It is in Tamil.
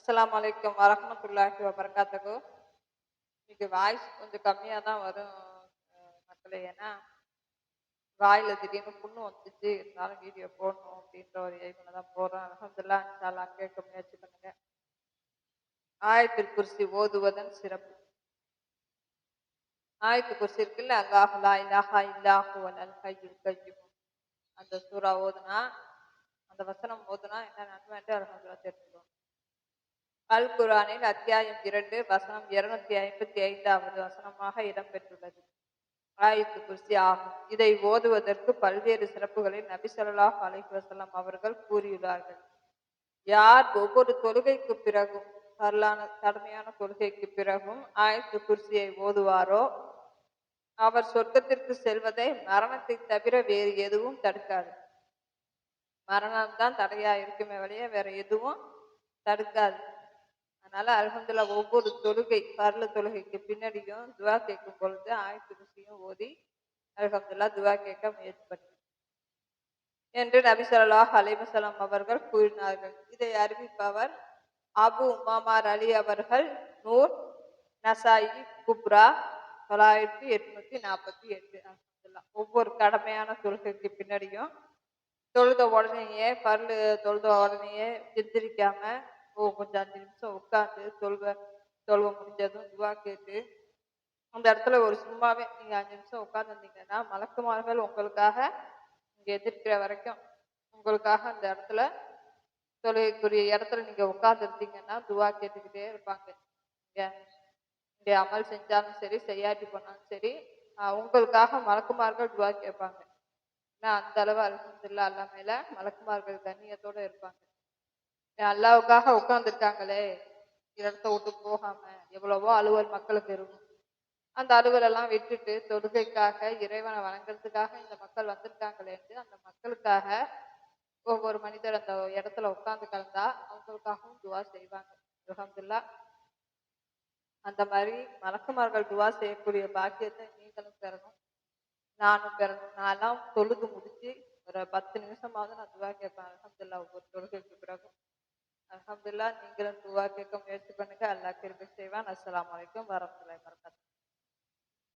அஸ்லாம் வலைக்கம் வரஹ்மத்துல்லாஹி வபரகாத்துஹு. இன்னைக்கு வாய்ஸ் கொஞ்சம் கம்மியாக தான் வரும் மக்களே. ஏன்னா வாயில திடீர்னு புண்ணு வந்துச்சு. இருந்தாலும் வீடியோ போடணும் அப்படின்ற ஒரு எய்மில் தான் போடுறேன் அலமதுல்லா இன்ஷால்லா கேட்க முயற்சி பண்ணுங்க. ஆயத்தில் குர்சி ஓதுவதன் சிறப்பு. ஆயத்து குர்சி இருக்குல்ல அல்லாஹ் இல்லாஹா இலாஹா இல்லாஹு வலல் ஹய்யுல் அந்த சூறா ஓதுனா அந்த வசனம் ஓதுனா என்ன நன்மைன்ட்டு அலமதுல்லா தெரிஞ்சுக்கணும் அல் குரானில் அத்தியாயம் இரண்டு வசனம் இருநூத்தி ஐம்பத்தி ஐந்தாவது வசனமாக இடம்பெற்றுள்ளது. ஆயத்து குர்சி ஆகும். இதை ஓதுவதற்கு பல்வேறு சிறப்புகளை நபி ஸல்லல்லாஹு அலைஹி அவர்கள் கூறியுள்ளார்கள். யார் ஒவ்வொரு தொழுகைக்கு பிறகும் வரலான கடுமையான தொழுகைக்கு பிறகும் ஆயத்து குர்சியை ஓதுவாரோ? அவர் சொர்க்கத்திற்கு செல்வதை மரணத்தை தவிர வேறு எதுவும் தடுக்காது. மரணம் தான் தடையா இருக்குமே வழிய வேற எதுவும் தடுக்காது. அதனால அலமதுல்லா ஒவ்வொரு தொழுகை பரல தொழுகைக்கு பின்னாடியும் துவா கேட்கும் பொழுது ஆயத்து ஓதி அலமதுல்லா துவா கேட்க முயற்சி பண்ணி என்று நபி ஸல்லல்லாஹு அவர்கள் கூறினார்கள். இதை அறிவிப்பவர் அபு உமாமார் அலி அவர்கள் நூர் நசாயி குப்ரா தொள்ளாயிரத்தி எட்நூத்தி நாற்பத்தி எட்டு. அல்ஹம்துலில்லாஹ். ஒவ்வொரு கடமையான தொழுகைக்கு பின்னாடியும் தொழுத உடனேயே பல்லு தொழுத உடனேயே எந்திரிக்காம ஓ கொஞ்சம் அஞ்சு நிமிஷம் உட்காந்து தொழுவ தொழுவ முடிஞ்சதும் துவா கேட்டு அந்த இடத்துல ஒரு சும்மாவே நீங்க அஞ்சு நிமிஷம் உட்காந்துருந்தீங்கன்னா மலக்குமார்கள் உங்களுக்காக இங்க எதிர்க்கிற வரைக்கும் உங்களுக்காக அந்த இடத்துல தொழுகைக்குரிய இடத்துல நீங்க உட்காந்துருந்தீங்கன்னா துவா கேட்டுக்கிட்டே இருப்பாங்க. இங்க இங்க அமல் செஞ்சாலும் சரி செய்யாட்டி பண்ணாலும் சரி உங்களுக்காக மலக்குமார்கள் துவா கேட்பாங்க. ஏன்னா அந்த அளவு அலமதுல்லா அல்லா மேல மலக்குமார்கள் கண்ணியத்தோட இருப்பாங்க. அல்லாவுக்காக உட்காந்துருக்காங்களே இடத்த விட்டு போகாம எவ்வளவோ அலுவல் மக்களுக்கு இருக்கும் அந்த அலுவல் எல்லாம் விட்டுட்டு தொழுகைக்காக இறைவனை வணங்குறதுக்காக இந்த மக்கள் வந்திருக்காங்களேன்ட்டு அந்த மக்களுக்காக ஒவ்வொரு மனிதர் அந்த இடத்துல உட்கார்ந்து கலந்தா அவங்களுக்காகவும் துவா செய்வாங்க. அலமதுல்லா அந்த மாதிரி மலக்குமார்கள் துவா செய்யக்கூடிய பாக்கியத்தை நீங்களும் பெறணும். நானும் பெறணும். நான்லாம் தொழுது முடிச்சு ஒரு பத்து நிமிஷமாவது நான் துவா கேட்பேன். அலமதுல்லா ஒவ்வொரு தொழுகைக்கு பிறகும். Alhamdulillah ninggal dua ke kemyasi panika Allah kirim sewan. Assalamualaikum warahmatullahi wabarakatuh.